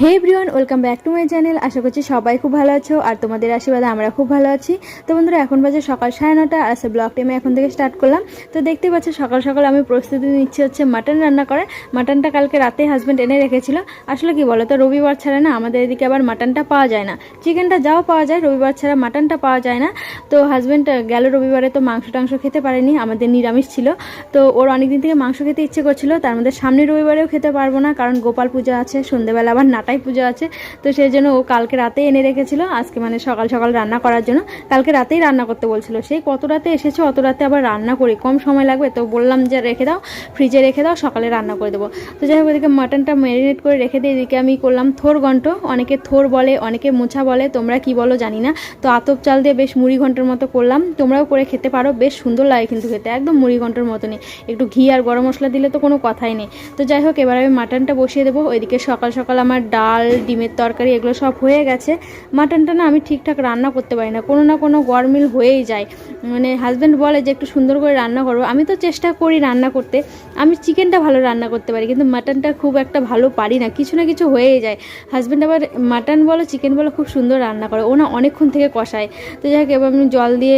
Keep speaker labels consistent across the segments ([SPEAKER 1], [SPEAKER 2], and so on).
[SPEAKER 1] Hey everyone welcome back to my channel আশা করছি সবাই খুব ভালো আছো আর তোমাদের আশীর্বাদে আমরা খুব ভালো আছি। তো বন্ধুরা, এখন বাজে সকাল সাড়ে নটা আর সে ব্লগ টাইমে এখন থেকে স্টার্ট করলাম। তো দেখতে পাচ্ছ সকাল সকাল আমি প্রস্তুতি নিচ্ছি হচ্ছে মাটন রান্না করে মাটনটা কালকে রাতে হাজব্যান্ড এনে রেখেছিল। আসলে কি বলো তো রবিবার ছাড়া না আমাদের এদিকে আবার মাটনটা পাওয়া যায় না। চিকেনটা যাও পাওয়া যায়, রবিবার ছাড়া মাটনটা পাওয়া যায় না। তো হাজব্যান্ড গেল রবিবারে তো মাংস টাংস খেতে পারেনি, আমাদের নিরামিষ ছিল। তো ওর অনেকদিন থেকে মাংস খেতে ইচ্ছে করছিল, তার মধ্যে সামনের রবিবারেও খেতে পারব না, কারণ গোপাল পূজা আছে সন্ধ্যেবেলা আবার নাটাই পুজো আছে। তো সেই জন্য ও কালকে রাতে এনে রেখেছিল। আজকে মানে সকাল সকাল রান্না করার জন্য। কালকে রাতেই রান্না করতে বলছিল। সেই কত রাতে এসেছে, অত রাতে আবার রান্না করি কম সময় লাগবে? তো বললাম যে রেখে দাও ফ্রিজে রেখে দাও, সকালে রান্না করে দেবো। তো যাই হোক এদিকে মাটনটা ম্যারিনেট করে রেখে দিয়ে এদিকে আমি করলাম থোর ঘন্ট। অনেকে থোর বলে, অনেকে মোছা বলে, তোমরা কি বলো জানি না। তো আতপ চাল দিয়ে বেশ মুড়ি ঘণ্টার মতো করলাম। তোমরাও করে খেতে পারো, বেশ সুন্দর লাগে কিন্তু খেতে, একদম মুড়ি ঘণ্টার মতনই। একটু ঘি আর গরম মশলা দিলে তো কোনো কথাই নেই। তো যাই হোক, এবার আমি মাটনটা বসিয়ে দেবো। ওইদিকে সকাল সকাল আমার ডাল, ডিমের তরকারি, এগুলো সব হয়ে গেছে। মাটনটা না আমি ঠিকঠাক রান্না করতে পারি না। কোনো না কোনো গরমিল হয়েই যায়। মানে হাজব্যান্ড বলে যে, একটু সুন্দর করে রান্না করব আমি তো চেষ্টা করি রান্না করতে। আমি চিকেনটা ভালো রান্না করতে পারি, কিন্তু মাটনটা খুব একটা ভালো পারি না। কিছু না কিছু হয়েই যায়। হাজব্যান্ড আবার মাটন বলো, চিকেন বলো, খুব সুন্দর রান্না করে। ও না অনেকক্ষণ থেকে কষায়। তো যাই হোক, এবার আমি জল দিয়ে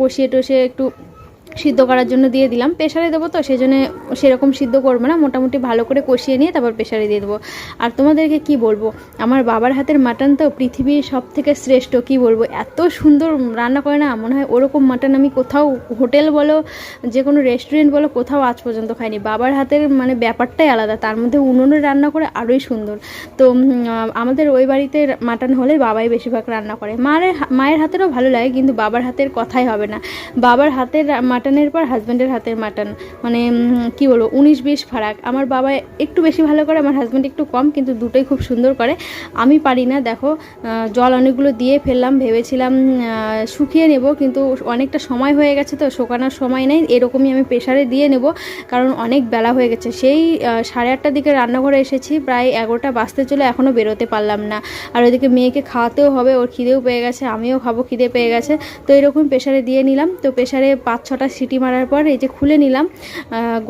[SPEAKER 1] কষিয়ে টষিয়ে একটু সিদ্ধ করার জন্য দিয়ে দিলাম। প্রেশারে দেবো তো সেই জন্য সেরকম সিদ্ধ করব না। মোটামুটি ভালো করে কষিয়ে নিয়ে তারপর প্রেশারে দিয়ে দেবো। আর তোমাদেরকে কি বলব? আমার বাবার হাতের মাটন তো পৃথিবীর সব থেকে শ্রেষ্ঠ, কি বলব? এত সুন্দর রান্না করে না, মনে হয় ওরকম মাটন আমি কোথাও হোটেল বলো যে কোনো রেস্টুরেন্ট বলো, কোথাও আজ পর্যন্ত খাইনি। বাবার হাতের মানে ব্যাপারটাই আলাদা, তার মধ্যে উনুনে রান্না করে আরোই সুন্দর। তো আমাদের ওই বাড়িতে মাটন হলে বাবাই বেশিরভাগ রান্না করে। মায়ের মায়ের হাতেরও ভালো লাগে, কিন্তু বাবার হাতের কথাই হবে না। বাবার হাতের মাটনের পর হাজব্যান্ডের হাতের মাটন। মানে কি বলব, উনিশ বিশ ফারাক। আমার বাবা একটু বেশি ভালো করে, আমার হাজব্যান্ড একটু কম, কিন্তু দুটোই খুব সুন্দর করে। আমি পারি না, দেখো জল অনেকগুলো দিয়ে ফেললাম, ভেবেছিলাম শুকিয়ে নেব, কিন্তু অনেকটা সময় হয়ে গেছে তো, শোকানোর সময় নেই। এরকমই আমি প্রেশারে দিয়ে নেব, কারণ অনেক বেলা হয়ে গেছে। সেই সাড়ে আটটার দিকে রান্নাঘরে এসেছি, প্রায় এগারোটা বাঁচতে চলে এখনও বেরোতে পারলাম না। আর ওইদিকে মেয়েকে খাওয়াতেও হবে, ওর খিদেও পেয়ে গেছে, আমিও খাব, খিদে পেয়ে গেছে। তো এরকম প্রেশারে দিয়ে নিলাম। তো প্রেশারে পাঁচ ছটা সিটি মারার পর এই যে খুলে নিলাম।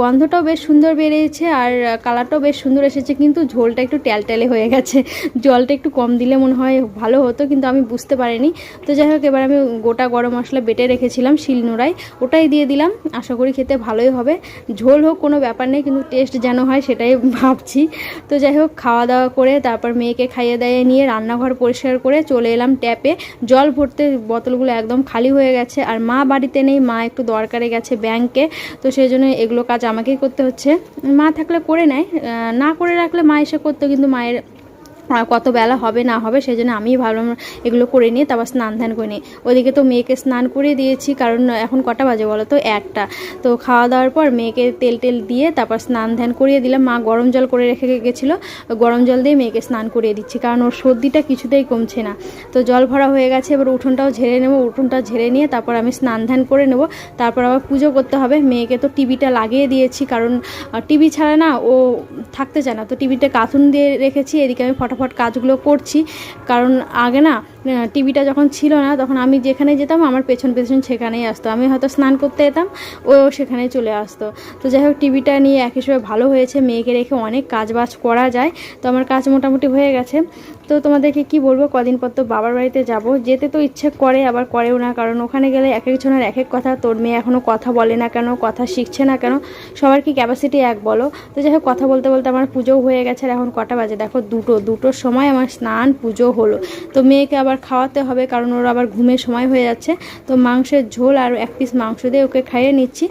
[SPEAKER 1] গন্ধটাও বেশ সুন্দর বেরিয়েছে আর কালারটাও বেশ সুন্দর এসেছে, কিন্তু ঝোলটা একটু ট্যালট্যালে হয়ে গেছে। জলটা একটু কম দিলে মনে হয় ভালো হতো, কিন্তু আমি বুঝতে পারিনি। তো যাই হোক, এবার আমি গোটা গরম মশলা বেটে রেখেছিলাম শিলনোড়ায়। ওটাই দিয়ে দিলাম। আশা করি খেতে ভালোই হবে। ঝোল হোক, কোনো ব্যাপার নেই, কিন্তু টেস্ট যেন হয় সেটাই ভাবছি। তো যাই হোক, খাওয়া দাওয়া করে তারপর মেয়েকে খাইয়ে দাইয়ে নিয়ে রান্নাঘর পরিষ্কার করে চলে এলাম ট্যাপে। জল ভরতে বোতলগুলো একদম খালি হয়ে গেছে। আর মা বাড়িতে নেই, মা একটু দরকারে গেছে ব্যাংকে। তো সেই জন্য এগুলো কাজ আমাকেই করতে হচ্ছে। মা থাকলে করে নেয় না করে রাখলে মা এসে করতো, কিন্তু মায়ের কত বেলা হবে, না হবে সেই জন্য আমিই ভাবলাম এগুলো করে নিয়ে তারপর স্নান ধ্যান করে নিই। ওদিকে তো মেয়েকে স্নান করে দিয়েছি, কারণ এখন কটা বাজে বলো তো? একটা। তো খাওয়া দাওয়ার পর মেয়েকে তেল টেল দিয়ে তারপর স্নান ধ্যান করিয়ে দিলাম। মা গরম জল করে রেখে গেছিল। গরম জল দিয়ে মেয়েকে স্নান করিয়ে দিচ্ছি, কারণ ওর সর্দিটা কিছুতেই কমছে না। তো জল ভরা হয়ে গেছে, এবার উঠোনটাও ঝেড়ে নেব। উঠোনটা ঝেড়ে নিয়ে তারপর আমি স্নান ধ্যান করে নেব। তারপর আবার পুজো করতে হবে। মেয়েকে তো টিভিটা লাগিয়ে দিয়েছি, কারণ টিভি ছাড়া না ও থাকতে চায় না। তো টিভিটা কার্টুন দিয়ে রেখেছি, এদিকে আমি ফটাফট কাজগুলো করছি। কারণ আগে না টিভিটা যখন ছিল না, তখন আমি যেখানে যেতাম, আমার পেছন পেছন সেখানেই আসতো। আমি হয়তো স্নান করতে যেতাম, ও সেখানে চলে আসতো। তো যাই হোক, টিভিটা নিয়ে এক হিসেবে ভালো হয়েছে, মেয়েকে রেখে অনেক কাজ বাজ করা যায়। তো আমার কাজ মোটামুটি হয়ে গেছে। তো তোমাদেরকে কি বলব, কদিন পর তো বাবার বাড়িতে যাব। যেতে তো ইচ্ছে করে, আবার করেও না, কারণ ওখানে গেলে এক একজনের এক এক কথা। তোর মেয়ে এখনও কথা বলে না কেন? কথা শিখছে না কেন? সবার কি ক্যাপাসিটি এক, বলো? তো যাই হোক, কথা বলতে বলতে আমার পুজোও হয়ে গেছে, আর এখন কটা বাজে? দেখো, দুটো, দুটোর সময় আমার স্নান, পুজো হলো। তো মেয়েকে আবার খাওয়াতে হবে, কারণ ওর আবার ঘুমের সময় হয়ে যাচ্ছে। তো মাংসের ঝোল আর এক পিস মাংস দিয়ে ওকে খাইয়ে নিচ্ছি।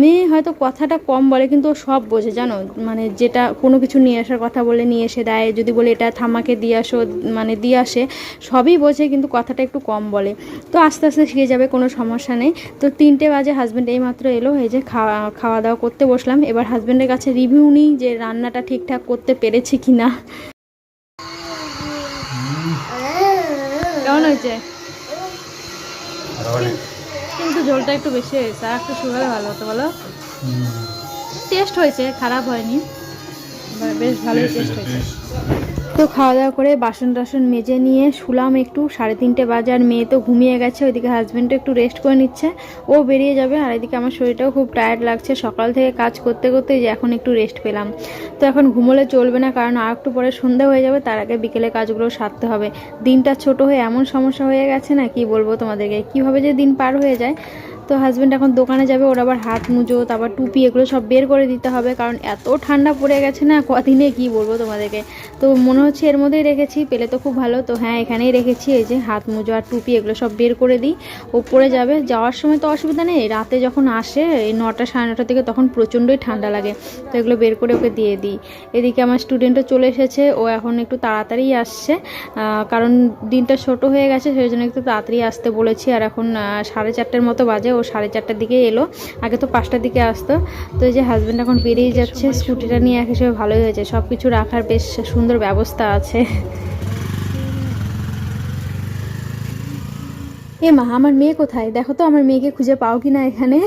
[SPEAKER 1] মেয়ে হয়তো কথাটা কম বলে, কিন্তু ও সব বোঝে, জানো? মানে যেটা কোনো কিছু নিয়ে আসার কথা বলে, নিয়ে এসে দেয়। যদি বলে এটা থামাকে দিয়ে আসো মানে দিয়ে আসে, সবই বোঝে, কিন্তু কথাটা একটু কম বলে। তো আস্তে আস্তে শিখে যাবে, কোনো সমস্যা নেই। তো তিনটে বাজে হাজব্যান্ড এইমাত্র এলো, এই যে খাওয়া খাওয়া দাওয়া করতে বসলাম। এবার হাজব্যান্ডের কাছে রিভিউ নিই যে রান্নাটা ঠিকঠাক করতে পেরেছি কি না কেমন হয়েছে। কিন্তু ঝোলটা একটু বেশি হয়েছে। আর একটু সুগার ভালো হতো বলো? টেস্ট হয়েছে খারাপ হয়নি। বেশ ভালোই টেস্ট হয়েছে তো খাওয়া দাওয়া করে বাসন টাসন মেজে নিয়ে শুলাম একটু। সাড়ে তিনটে বাজে আর মেয়ে তো ঘুমিয়ে গেছে, ওইদিকে হাজব্যান্ডও একটু রেস্ট করে নিচ্ছে। ও বেরিয়ে যাবে আর এদিকে আমার শরীরটাও খুব টায়ার্ড লাগছে। সকাল থেকে কাজ করতে করতে যে এখন একটু রেস্ট পেলাম। তো এখন ঘুমোলে চলবে না কারণ আর একটু পরে সন্ধ্যা হয়ে যাবে, তার আগে বিকেলে কাজগুলো সারতে হবে। দিনটা ছোট হয়ে এমন সমস্যা হয়ে গেছে না, কি বলব তোমাদেরকে? কীভাবে যে দিন পার হয়ে যায় তো হাজব্যান্ড এখন দোকানে যাবে, ওর আবার হাত মুজো, তারপর টুপি এগুলো সব বের করে দিতে হবে, কারণ এত ঠান্ডা পড়ে গেছে না, কদিনে কি বলব তোমাদেরকে। তো মনে হচ্ছে এর মধ্যেই রেখেছি, পেলে তো খুব ভালো, তো হ্যাঁ এখানেই রেখেছি, এই যে হাত মুজো আর টুপি এগুলো সব বের করে দিই ও পরে যাবে, যাওয়ার সময় তো অসুবিধা নেই, রাতে যখন আসে, এই নটা সাড়ে নটা থেকে তখন প্রচণ্ডই ঠান্ডা লাগে, তো এগুলো বের করে ওকে দিয়ে দিই। এদিকে আমার স্টুডেন্টও চলে এসেছে, ও এখন একটু তাড়াতাড়ি আসছে কারণ দিনটা ছোট হয়ে গেছে সেই জন্য একটু তাড়াতাড়ি আসতে বলেছি, আর এখন সাড়ে চারটের মতো বাজে সাড়ে চারটার দিকে এলো। আগে তো পাঁচটার দিকে আসতো। তো এই যে হাজব্যান্ড এখন বেরিয়ে যাচ্ছে স্কুটিটা নিয়ে এক হিসেবে ভালোই হয়েছে। সব কিছু রাখার বেশ সুন্দর ব্যবস্থা আছে। এ মা, আমার মেয়ে কোথায়? দেখো তো আমার মেয়েকে খুঁজে পাও কি না এখানে।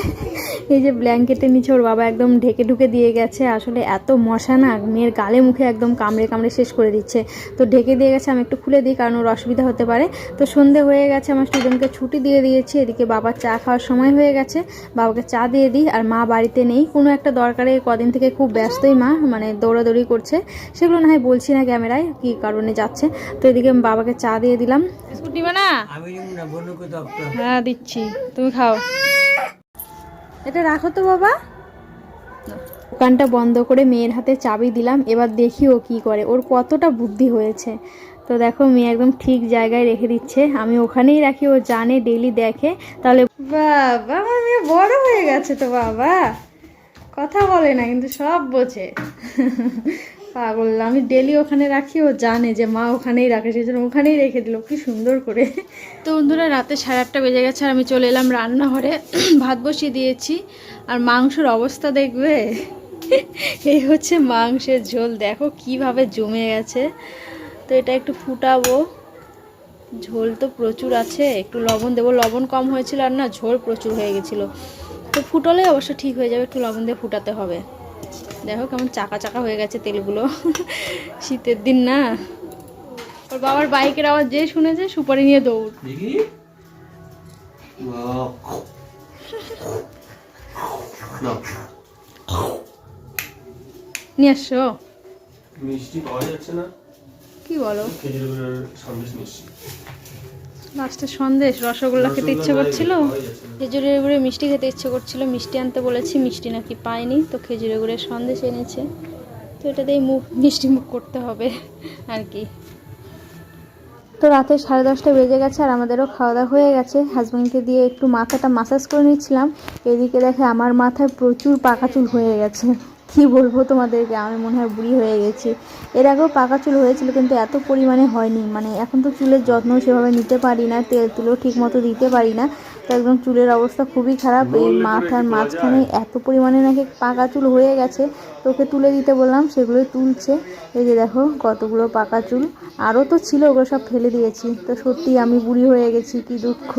[SPEAKER 1] এই যে ব্ল্যাঙ্কেটের নিচে ওর বাবা একদম ঢেকে ঢুকে দিয়ে গেছে। আসলে এত মশা না মেয়ের গালে মুখে একদম কামড়ে কামড়ে শেষ করে দিচ্ছে। তো ঢেকে দিয়ে গেছে আমি একটু খুলে দিই কারণ ওর অসুবিধা হতে পারে। তো সন্ধে হয়ে গেছে আমার স্টুডেন্টকে ছুটি দিয়ে দিয়েছি। এদিকে বাবার চা খাওয়ার সময় হয়ে গেছে। বাবাকে চা দিয়ে দিই আর মা বাড়িতে নেই। কোনো একটা দরকারে কদিন থেকে খুব ব্যস্তই মা মানে দৌড়াদৌড়ি করছে। সেগুলো না হয় বলছি না ক্যামেরায় কী কারণে যাচ্ছে। তো এদিকে বাবাকে চা দিয়ে দিলাম। না হ্যাঁ দিচ্ছি। তুমি খাও। এটা রাখো তো বাবা। দোকানটা বন্ধ করে মেয়ের হাতে চাবি দিলাম, এবার দেখি ও কি করে। ওর কতটা বুদ্ধি হয়েছে। তো দেখো, মেয়ে একদম ঠিক জায়গায় রেখে দিচ্ছে। আমি ওখানেই রাখি, ও জানে ডেলি দেখে। তাহলে বাবা, আমার মেয়ে বড় হয়ে গেছে তো বাবা। কথা বলে না, কিন্তু সব বোঝে। পাগল, আমি ডেলি ওখানে রাখি, ও জানে যে মা ওখানেই রাখে সেই জন্য ওখানেই রেখে দিল, কি সুন্দর করে। তো বন্ধুরা, রাতে সাড়ে আটটা বেজে গেছে আর আমি চলে এলাম রান্নাঘরে। ভাত বসিয়ে দিয়েছি, আর মাংসের অবস্থা দেখবে। এই হচ্ছে মাংসের ঝোল, দেখো কীভাবে জমে গেছে। তো এটা একটু ফুটাবো। ঝোল তো প্রচুর আছে, একটু লবণ দেবো। লবণ কম হয়েছিল আর না, ঝোল প্রচুর হয়ে গেছিল। তো ফুটলে অবশ্য ঠিক হয়ে যাবে, একটু লবণ দিয়ে ফুটাতে হবে। দেখো কেমন চাকা চাকা হয়ে গেছে তেলগুলো। শীতের দিন না। ওর বাবার বাইকের আওয়াজ যে শুনেছে সুপারি নিয়ে দৌড়। নিয়ে আসছো?
[SPEAKER 2] মিষ্টি পাওয়া যাচ্ছে না।
[SPEAKER 1] কি বলো?
[SPEAKER 2] খেজুর সন্দেশ মিষ্টি
[SPEAKER 1] লাস্টে সন্দেশ রসগোল্লা খেতে ইচ্ছে করছিল। খেজুরের গুড়ে মিষ্টি খেতে ইচ্ছে করছিল। মিষ্টি আনতে বলেছি মিষ্টি নাকি পাইনি তো খেজুরের গুড়ের সন্দেশ এনেছে। তো এটা দিয়ে মুখ মিষ্টি মুখ করতে হবে আর কি। তো রাতে সাড়ে দশটা বেজে গেছে আর আমাদেরও খাওয়া দাওয়া হয়ে গেছে। হাজব্যান্ডকে দিয়ে একটু মাথাটা মাসাজ করে নিচ্ছিলাম। এদিকে দেখে আমার মাথায় প্রচুর পাকা চুল হয়ে গেছে। কি বলব তোমাদেরকে? আমি মনে হয় বুড়ি হয়ে গেছি। এর আগেও পাকা চুল হয়েছিল কিন্তু এত পরিমাণে হয়নি। মানে এখন তো চুলের যত্ন সেভাবে নিতে পারি না, তেল তুলো ঠিক মতো দিতে পারি না। তো একদম চুলের অবস্থা খুবই খারাপ। এই মাথার মাঝখানে এত পরিমাণে নাকি পাকা চুল হয়ে গেছে। তোকে তুলে দিতে বললাম, সেগুলোই তুলছে। এই যে দেখো, কতগুলো পাকা চুল। আরও তো ছিল, ওগুলো সব ফেলে দিয়েছি। তো সত্যি আমি বুড়ি হয়ে গেছি, কি দুঃখ।